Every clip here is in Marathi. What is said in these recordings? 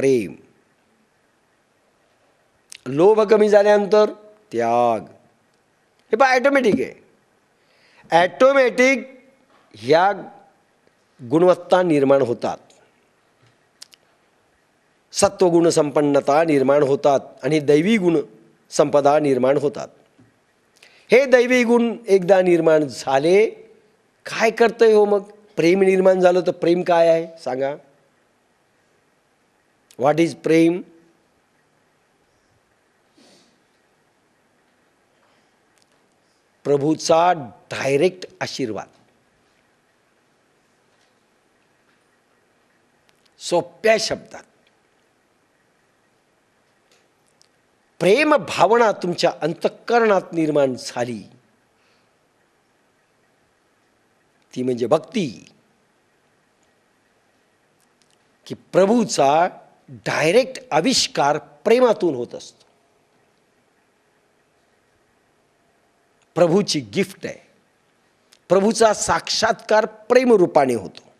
प्रेम. लोभ कमी झाल्यानंतर त्याग. हे पण ॲटोमॅटिक आहे. ॲटोमॅटिक ह्या गुणवत्ता निर्माण होतात. सत्वगुण संपन्नता निर्माण होतात आणि दैवी गुण संपदा निर्माण होतात. हे दैवी गुण एकदा निर्माण झाले काय करतंय हो मग? प्रेम निर्माण झालं तर प्रेम काय आहे? सांगा. What इज प्रेम प्रभूचा डायरेक्ट आशीर्वाद. सोप्या शब्दात. प्रेम भावना तुमच्या अंतःकरणात निर्माण झाली. ती म्हणजे भक्ती. की प्रभूचा डायरेक्ट आविष्कार प्रेमातून होत असतो. प्रभूची गिफ्ट आहे. प्रभूचा साक्षात्कार प्रेमरूपाने होतो.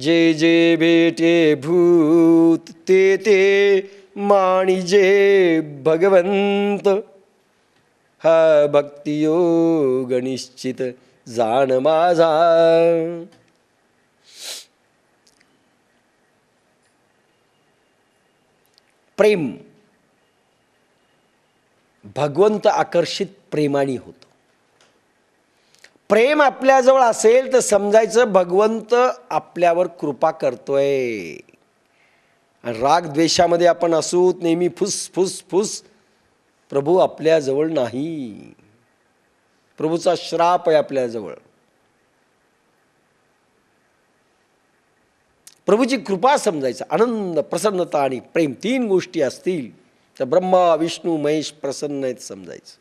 जे जे बेटे भूत ते ते माणिजे भगवंत. हा भक्तियोग निश्चित जाण माझा. प्रेम. भगवंत आकर्षित प्रेमाने होतो. प्रेम आपल्याजवळ असेल तर समजायचं भगवंत आपल्यावर कृपा करतोय. आणि राग द्वेषामध्ये आपण असू नेहमी फुस फुस फुस. प्रभू आपल्याजवळ नाही. प्रभूचा श्राप आहे आपल्याजवळ. प्रभूची कृपा समजायचं. आनंद प्रसन्नता आणि प्रेम तीन गोष्टी असतील तर ब्रह्मा विष्णू महेश प्रसन्न आहेत समजायचं.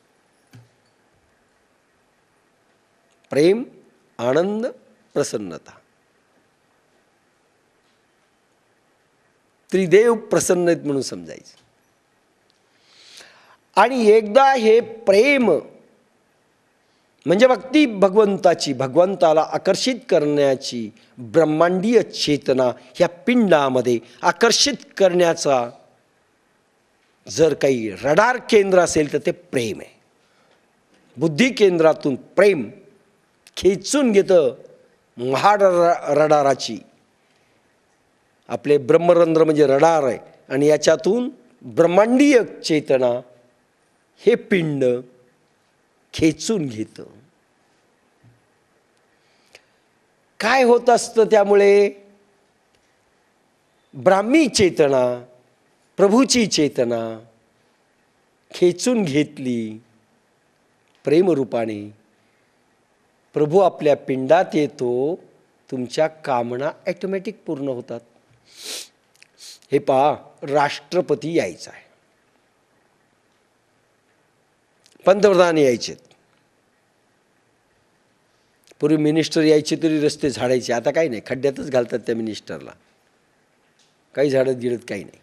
प्रेम आनंद प्रसन्नता. त्रिदेव प्रसन्न आहेत म्हणून समजायचं. आणि एकदा हे प्रेम म्हणजे भक्ती भगवंताची भगवंताला आकर्षित करण्याची ब्रह्मांडीय चेतना ह्या पिंडामध्ये आकर्षित करण्याचा जर काही रडार केंद्र असेल तर ते प्रेम आहे. बुद्धी केंद्रातून प्रेम खेचून घेतं महाड रडाराची. आपले ब्रह्मरंध्र म्हणजे रडार आहे आणि याच्यातून ब्रह्मांडीय चेतना हे पिंड खेचून घेतं. काय होत असतं त्यामुळे? ब्राह्मी चेतना प्रभूची चेतना खेचून घेतली प्रेमरूपाने. प्रभू आपल्या पिंडात येतो तुमच्या कामना ॲटोमॅटिक पूर्ण होतात. हे पहा राष्ट्रपती यायचा आहे. पंतप्रधान यायचे पूर्वी मिनिस्टर यायचे तरी रस्ते झाडायचे. आता काही नाही. खड्ड्यातच घालतात त्या मिनिस्टरला काही झाडत गिळत काही नाही.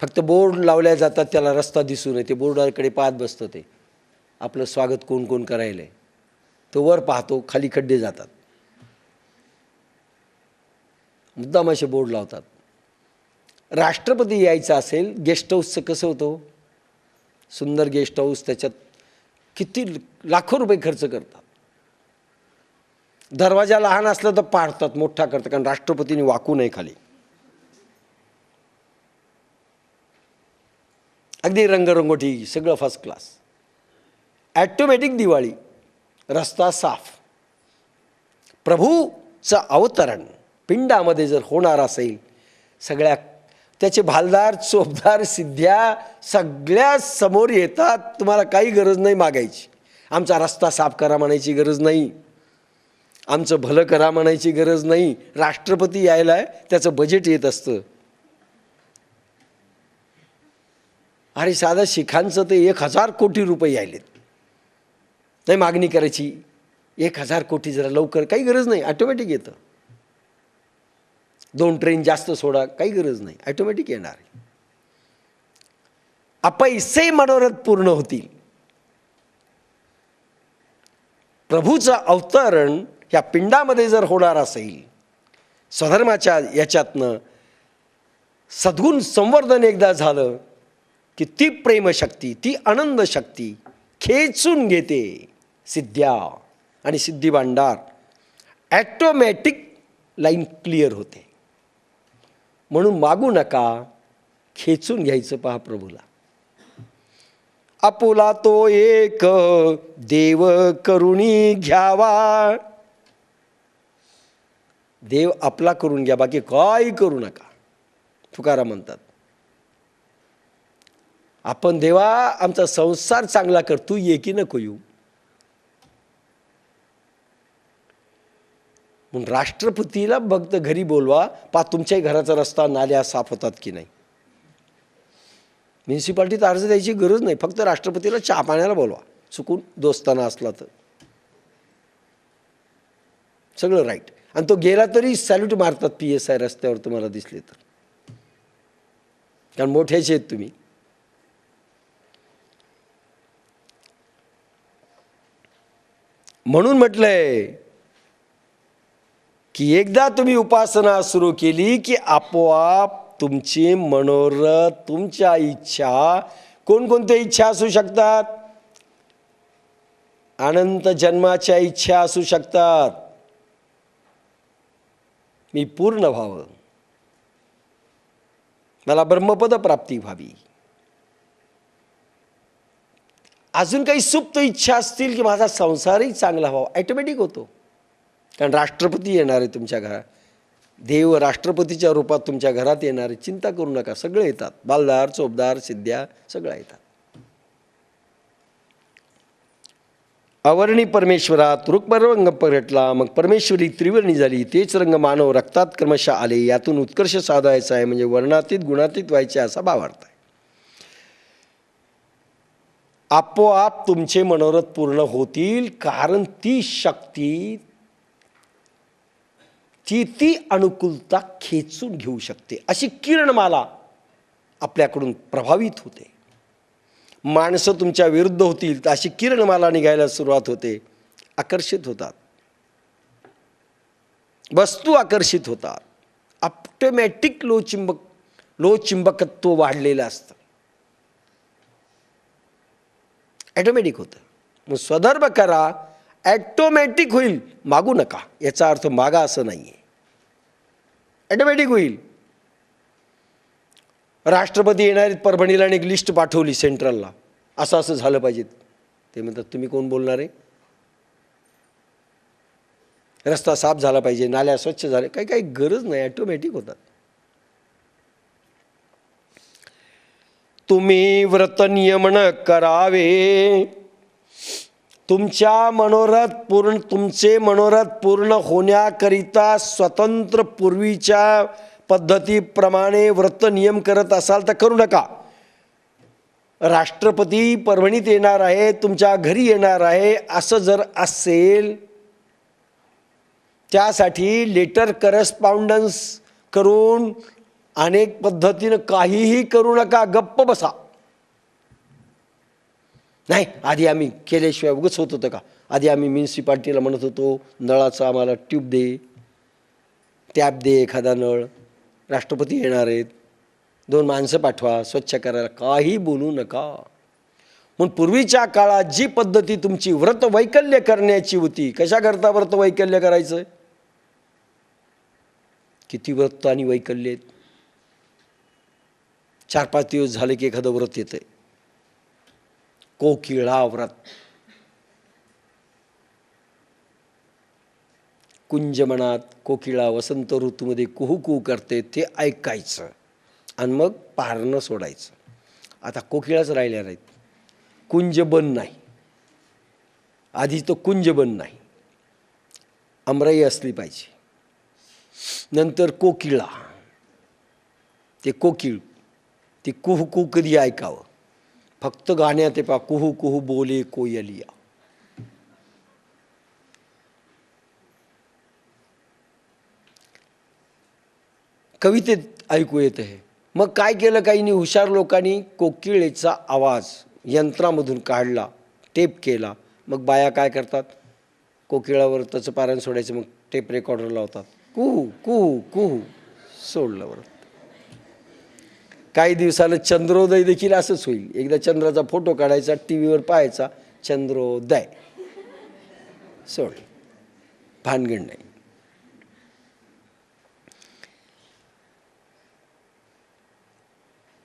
फक्त बोर्ड लावल्या जातात त्याला रस्ता दिसू नये ते बोर्डाकडे पाहत बसतं ते. आपलं स्वागत कोण कोण करायला आहे तो वर पाहतो खाली खड्डे जातात. मुद्दाम असे बोर्ड लावतात. राष्ट्रपती यायचं असेल गेस्ट हाऊसचं कसं होतं? सुंदर गेस्ट हाऊस त्याच्यात किती लाखो रुपये खर्च करतात. दरवाजा लहान असला तर पाडतात मोठा करतात कारण राष्ट्रपतीने वाकू नये खाली. अगदी रंगरंगोटी सगळं फर्स्ट क्लास ॲटोमॅटिक दिवाळी रस्ता साफ. प्रभूचं अवतरण पिंडामध्ये जर होणार असेल सगळ्या त्याचे भालदार चोपदार सिद्ध्या सगळ्या समोर येतात. तुम्हाला काही गरज नाही मागायची. आमचा रस्ता साफ करा म्हणायची गरज नाही. आमचं भलं करा म्हणायची गरज नाही. राष्ट्रपती यायला आहे त्याचं बजेट येत असतं. अरे साधा शिखांचं ते एक हजार कोटी रुपये यायलेत. नाही मागणी करायची. एक हजार कोटी जरा लवकर. काही गरज नाही. ॲटोमॅटिक येतं. दोन ट्रेन जास्त सोडा काही गरज नाही. ॲटोमॅटिक येणार अपैसे मनोरथ पूर्ण होतील. प्रभूचं अवतरण ह्या पिंडामध्ये जर होणार असेल स्वधर्माच्या याच्यातनं सद्गुण संवर्धन एकदा झालं की ती प्रेमशक्ती ती आनंद शक्ती खेचून घेते सिद्ध्या आणि सिद्धी भांडार ॲटोमॅटिक लाईन क्लिअर होते. म्हणून मागू नका खेचून घ्यायचं पहा प्रभूला. आपुला तो एक देव करुणी घ्यावा. देव आपला करून घ्या बाकी काय करू नका. तुकाराम म्हणतात आपण देवा आमचा संसार चांगला कर तू ये की नको येऊ. म्हणून राष्ट्रपतीला फक्त घरी बोलवा पा तुमच्याही घराचा रस्ता नाल्या साफ होतात की नाही? म्युन्सिपाल्टीत अर्ज द्यायची गरज नाही फक्त राष्ट्रपतीला चहा पाण्याला बोलवा. चुकून दोस्ताना असला तर. सगळं राईट. आणि तो गेला तरी सॅल्यूट मारतात पी एस आय रस्त्यावर तुम्हाला दिसले तर. कारण मोठ्याचे आहेत तुम्ही. म्हणून म्हटलंय की एकदा तुम्ही उपासना सुरू केली की आपोआप तुमची मनोरथ तुमच्या इच्छा कोणकोणत्या इच्छा असू शकतात? अनंत जन्माच्या इच्छा असू शकतात. मी पूर्ण व्हावं. मला ब्रह्मपद प्राप्ती व्हावी. अजून काही सुप्त इच्छा असतील की माझा संसारही चांगला व्हावा. ॲटोमॅटिक होतो. कारण राष्ट्रपती येणार आहे तुमच्या घरात. देव राष्ट्रपतीच्या रूपात तुमच्या घरात येणार आहे चिंता करू नका. सगळे येतात. बालदार चोपदार सिद्ध्या सगळं येतात. अवर्णी परमेश्वरात रुक्मरंग परटला मग परमेश्वरी त्रिवर्णी झाली. तेच रंग मानव रक्तात क्रमशः आले. यातून उत्कर्ष साधायचा आहे म्हणजे वर्णातीत गुणातीत व्हायचे असा भावार्थ आहे. आपोआप तुमचे मनोरथ पूर्ण होतील कारण ती शक्ती ती ती अनुकूलता खेचून घेऊ शकते. अशी किरणमाला आपल्याकडून प्रभावित होते. माणसं तुमच्या विरुद्ध होतील तर अशी किरणमाला निघायला सुरुवात होते. आकर्षित होतात. वस्तू आकर्षित होतात. ऑटोमॅटिक लो चिंबक लो चिंबकत्व वाढलेलं असतं. ॲटोमॅटिक होतं. मग स्वधर्म करा ॲटोमॅटिक होईल मागू नका. याचा अर्थ मागा असं नाही आहे ॲटोमॅटिक होईल. राष्ट्रपती येणार आहेत परभणीला आणि एक लिस्ट पाठवली सेंट्रलला असं असं झालं पाहिजे. ते म्हणतात तुम्ही कोण बोलणार आहे? रस्ता साफ झाला पाहिजे नाल्या स्वच्छ झाले काही काही गरज नाही ॲटोमॅटिक होतात. तुम्ही व्रत नियमन करावे. तुमच्या मनोरथ पूर्ण तुमचे मनोरथ पूर्ण होण्याकरिता स्वतंत्र पूर्वीच्या पद्धतीप्रमाणे व्रत नियम करत असाल तर करू नका. राष्ट्रपती परभणीत येणार आहे तुमच्या घरी येणार आहे असं जर असेल त्यासाठी लेटर करस्पॉन्डन्स करून अनेक पद्धतीनं काहीही करू नका गप्प बसा. नाही आधी आम्ही केल्याशिवाय उगच होत होतं का? आधी आम्ही म्युन्सिपाल्टीला म्हणत होतो नळाचं आम्हाला ट्यूब दे टॅप दे एखादा नळ राष्ट्रपती येणार आहेत दोन माणसं पाठवा स्वच्छ करायला काही बोलू नका. म्हणून पूर्वीच्या काळात जी पद्धती तुमची व्रत वैकल्य करण्याची होती कशाकरता व्रत वैकल्य करायचं? किती व्रत आणि वैकल्य आहेत. चार पाच दिवस झाले की एखादं व्रत येतंय. कोकिळा व्रत कुंजमनात कोकिळा वसंत ऋतूमध्ये कुहू कुहू करते ते ऐकायचं. आणि मग पारणं सोडायचं. आता कोकिळाच राहिल्या नाहीत. कुंज बन नाही. आधी तो कुंज बन नाही. अमराई असली पाहिजे. नंतर कोकिळा ते कोकिळ ते कुहू कुहू कधी ऐकावं? फक्त गाण्यात ते पा कुहू कुहू बोले कोयलिया कवितेत ऐकू येत आहे मग काय केलं काहींनी? हुशार लोकांनी कोकिळेचा आवाज यंत्रामधून काढला टेप केला. मग बाया काय करतात? कोकिळावर त्याचं पारायण सोडायचं मग टेप रेकॉर्डर लावतात. कुहू कुहू कुहू सोडलं बरं काही दिवसानं चंद्रोदय देखील असंच होईल. एकदा चंद्राचा फोटो काढायचा टी व्हीवर पाहायचा चंद्रोदय. सोड. भानगड नाही.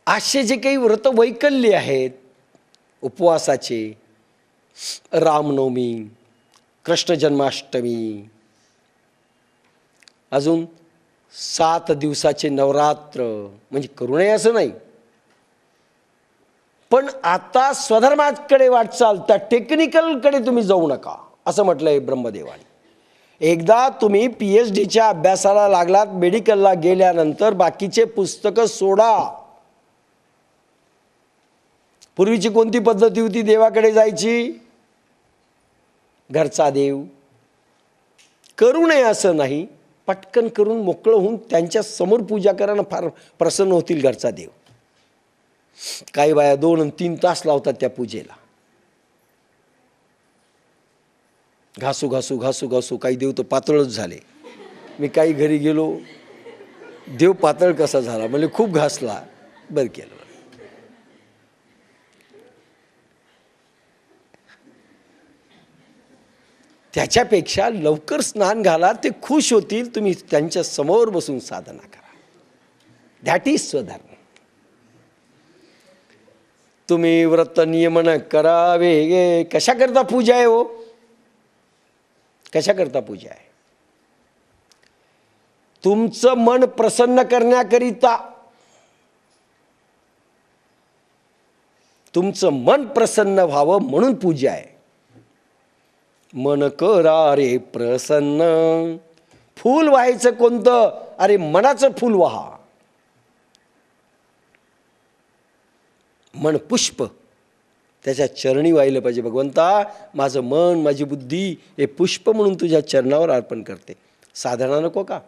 असे जे काही व्रत वैकल्य आहेत उपवासाचे रामनवमी कृष्ण जन्माष्टमी अजून सात दिवसाचे नवरात्र म्हणजे करू नये असं नाही. पण आता स्वधर्माकडे वाटचाल त्या टेक्निकलकडे तुम्ही जाऊ नका असं म्हटलंय ब्रह्मदेवाने. एकदा तुम्ही पी एच डीच्या अभ्यासाला लागलात मेडिकलला गेल्यानंतर बाकीचे पुस्तकं सोडा. पूर्वीची कोणती पद्धती होती देवाकडे जायची? घरचा देव. करू नये असं नाही. पटकन करून मोकळं होऊन त्यांच्यासमोर पूजा करायला फार प्रसन्न होतील घरचा देव. काही बाया दोन आणि तीन तास लावतात त्या पूजेला. घासू घासू घासू घासू काही देव तर पातळच झाले. मी काही घरी गेलो देव पातळ कसा झाला? म्हणजे खूप घासला. बरं केलं. त्याच्यापेक्षा लवकर स्नान घाला ते खुश होतील तुम्ही त्यांच्यासमोर बसून साधना करा. दॅट इज स्वधर्म. तुम्ही व्रत नियमन करावे कशाकरता पूजा आहे हो? कशाकरता पूजा आहे? तुमचं मन प्रसन्न करण्याकरिता तुमचं मन प्रसन्न व्हावं म्हणून पूजा आहे. मन करा रे प्रसन्न. फूल व्हायचं कोणतं? अरे मनाचं फूल व्हा. मन पुष्प. त्याच्या चरणी व्हायला पाहिजे. भगवंता माझं मन माझी बुद्धी हे पुष्प म्हणून तुझ्या चरणावर अर्पण करते. साधना नको का?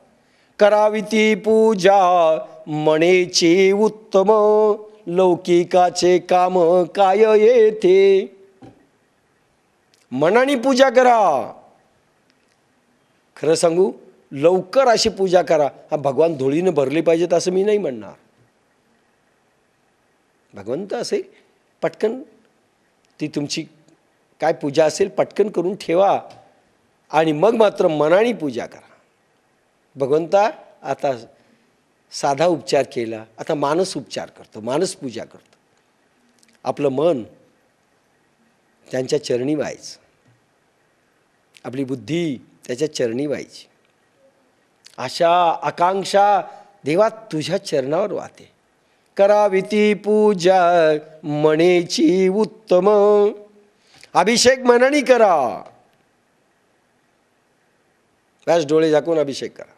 करावी ती पूजा मनेचे उत्तम. लौकिकाचे काम काय येथे? मनाने पूजा करा. खरं सांगू लवकर अशी पूजा करा. हा भगवान धुळीनं भरली पाहिजेत असं मी नाही म्हणणार. भगवंत असे पटकन ती तुमची काय पूजा असेल पटकन करून ठेवा. आणि मग मात्र मनाने पूजा करा. भगवंता आता साधा उपचार केला. आता मानस उपचार करतो मानस पूजा करतो. आपलं मन त्यांच्या चरणी व्हायचं. आपली बुद्धी त्याच्या चरणी व्हायची. आशा आकांक्षा देवा तुझ्या चरणावर वाहते. कराविती पूजा मणेची उत्तम. अभिषेक मनानी करा. व्यास डोळे झाकून अभिषेक करा.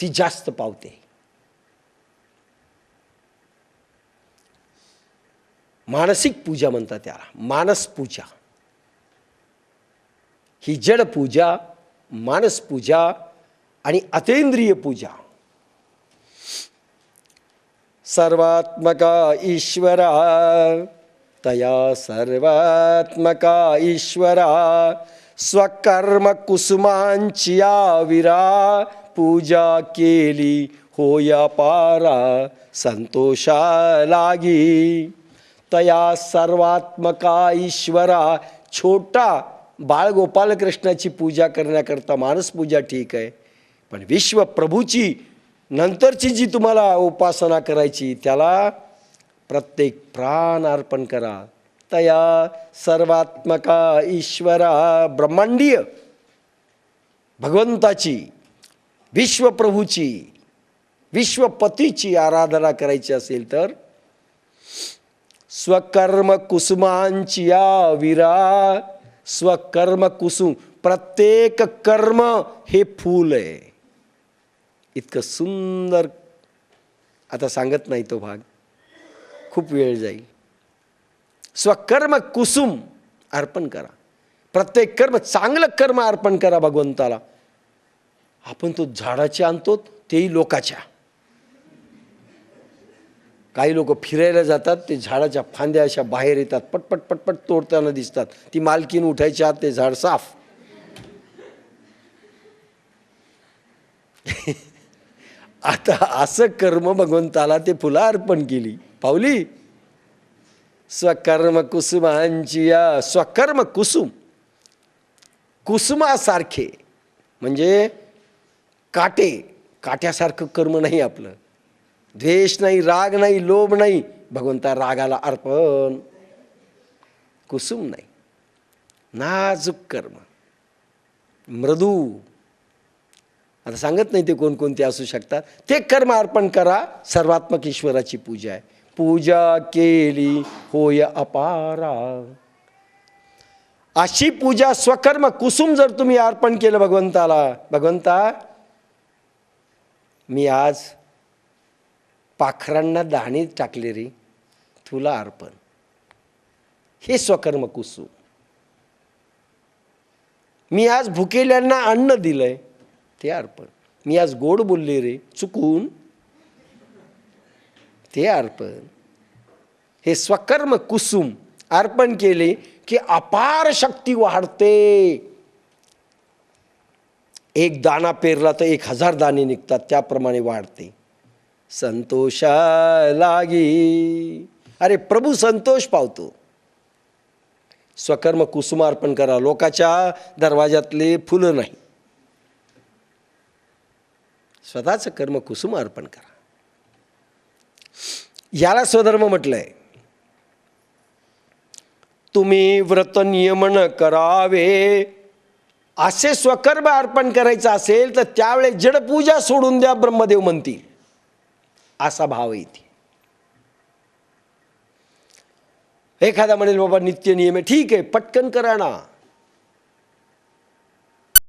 ती जास्त पावते. मानसिक पूजा म्हणतात त्याला मानस पूजा. ही जड पूजा मानस पूजा आणि अतेंद्रिय पूजा. सर्वात्मका ईश्वरा तया सर्वात्मका ईश्वरा स्वकर्म कुसुमांची विरा पूजा केली होया पारा संतोषा लागी. तया सर्वात्मका ईश्वरा. छोटा बाळ गोपालकृष्णाची पूजा करण्याकरता मानस पूजा ठीक आहे. पण विश्वप्रभूची नंतरची जी तुम्हाला उपासना करायची त्याला प्रत्येक प्राण अर्पण करा. तया सर्वात्मका ईश्वरा. ब्रह्मांडीय भगवंताची विश्वप्रभूची विश्वपतीची आराधना करायची असेल तर स्वकर्म कुसुमांची या विरा। स्वकर्म कुसुम प्रत्येक कर्म हे फूल आहे. इतकं सुंदर आता सांगत नाही तो भाग. खूप वेळ जाईल. स्वकर्म कुसुम अर्पण करा. प्रत्येक कर्म चांगलं कर्म अर्पण करा भगवंताला. आपण तो झाडाचे आणतो तेही लोकाच्या. काही लोक फिरायला जातात ते झाडाच्या फांद्या अशा बाहेर येतात पटपट पटपट तोडताना दिसतात. ती मालकीन उठायच्या आत ते झाड साफ. आता असं कर्म भगवंताला ते फुलं अर्पण केली. पावली? स्वकर्म कुसुमांची या स्वकर्म कुसुम. कुसुमासारखे. म्हणजे काटे. काट्यासारखं कर्म नाही आपलं. द्वेष नाही राग नाही लोभ नाही. भगवंता रागाला अर्पण. कुसुम नाही. नाजूक कर्म. मृदू. आता सांगत नाही ते कोणकोणते असू शकतात. ते कर्म अर्पण करा. सर्वात्मक ईश्वराची पूजा आहे. पूजा केली होय अपारा. अशी पूजा स्वकर्म कुसुम जर तुम्ही अर्पण केलं भगवंताला भगवंता मी आज पाखरांना दाणे टाकले रे तुला अर्पण. हे स्वकर्म कुसुम मी आज भुकेल्यांना अन्न दिलंय ते अर्पण. मी आज गोड बोलले रे चुकून. ते अर्पण. हे स्वकर्म कुसुम अर्पण केले की अपार शक्ती वाढते. एक दाना पेरला तर एक हजार दाणे निघतात त्याप्रमाणे वाढते. संतोषा लागी अरे प्रभू संतोष पावतो. स्वकर्म कुसुमार्पण करा. लोकाच्या दरवाजातले फुलं नाही. स्वतःचं कर्म कुसुम अर्पण करा. याला स्वधर्म म्हटलंय. तुम्ही व्रत नियमन करावे. असे स्वकर्म अर्पण करायचं असेल तर त्यावेळेस जडपूजा सोडून द्या ब्रह्मदेव म्हणतील. असा भाव येते एखादा म्हणेल बाबा नित्य नियम आहे. ठीक आहे पटकन करा ना.